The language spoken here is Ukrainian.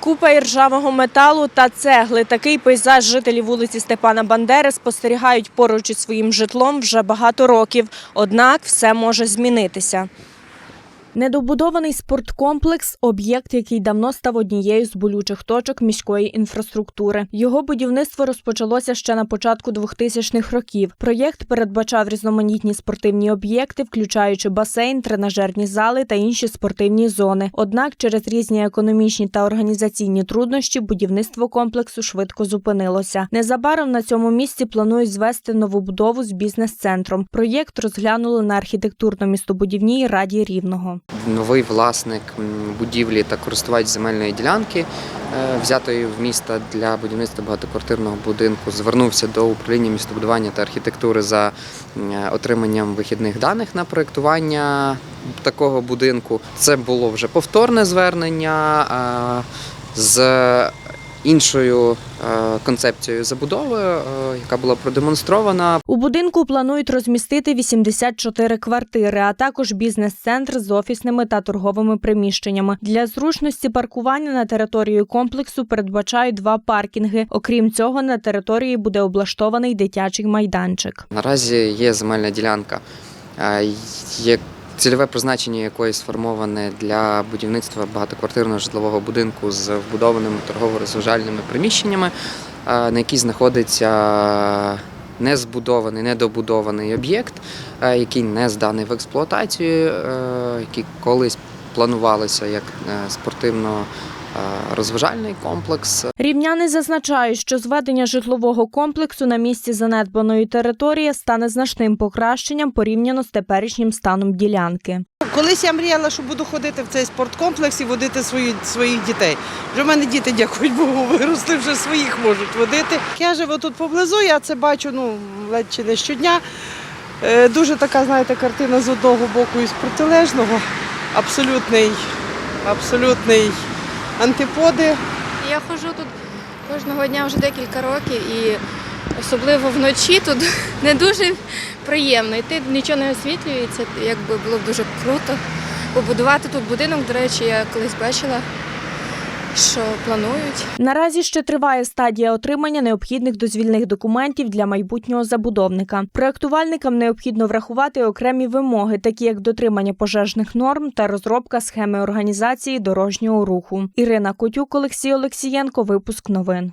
Купа іржавого металу та цегли. Такий пейзаж жителі вулиці Степана Бандери спостерігають поруч із своїм житлом вже багато років. Однак все може змінитися. Недобудований спорткомплекс об'єкт, який давно став однією з болючих точок міської інфраструктури. Його будівництво розпочалося ще на початку 2000-х років. Проєкт передбачав різноманітні спортивні об'єкти, включаючи басейн, тренажерні зали та інші спортивні зони. Однак через різні економічні та організаційні труднощі будівництво комплексу швидко зупинилося. Незабаром на цьому місці планують звести новобудову з бізнес-центром. Проєкт розглянули на архітектурно-містобудівній раді рівного. Новий власник будівлі та користувач земельної ділянки, е, взятої в міста для будівництва багатоквартирного будинку, звернувся до управління містобудування та архітектури за отриманням вихідних даних на проєктування такого будинку. Це було вже повторне звернення е, з іншою е, концепцією забудови, е, яка була продемонстрована У будинку планують розмістити 84 квартири, а також бізнес-центр з офісними та торговими приміщеннями. Для зручності паркування на території комплексу передбачають два паркінги. Окрім цього, на території буде облаштований дитячий майданчик. Наразі є земельна ділянка, е, є цільове призначення якої сформоване для будівництва багатоквартирного житлового будинку з вбудованими торгово-розважальними приміщеннями, е, на якій знаходиться незбудований, недобудований об'єкт, е, який не зданий в експлуатацію, е, який колись планувалося як спортивно. Е, Розважальний комплекс Рівняни зазначають, що зведення житлового комплексу на місці занедбаної території стане значним покращенням порівняно з теперішнім станом ділянки. Колись я мріяла, що буду ходити в цей спорткомплекс і водити свої, своїх дітей. Вже в мене діти, дякують Богу, виросли, вже своїх можуть водити. Я живу тут поблизу, я це бачу ну, ледь чи не щодня. Е, Дуже така, знаєте, картина з одного боку і з протилежного. Абсолютний, абсолютний антиподи. Я ходжу тут кожного дня вже декілька років і особливо вночі тут не дуже приємно. Йти нічого не освітлюється, якби було б дуже круто. Побудувати тут будинок, до речі, я колись бачила, що планують. Наразі ще триває стадія отримання необхідних дозвільних документів для майбутнього забудовника. Проектувальникам необхідно врахувати окремі вимоги, такі як дотримання пожежних норм та розробка схеми організації дорожнього руху. Ірина Котюк, Олексій Олексієнко. Випуск новин.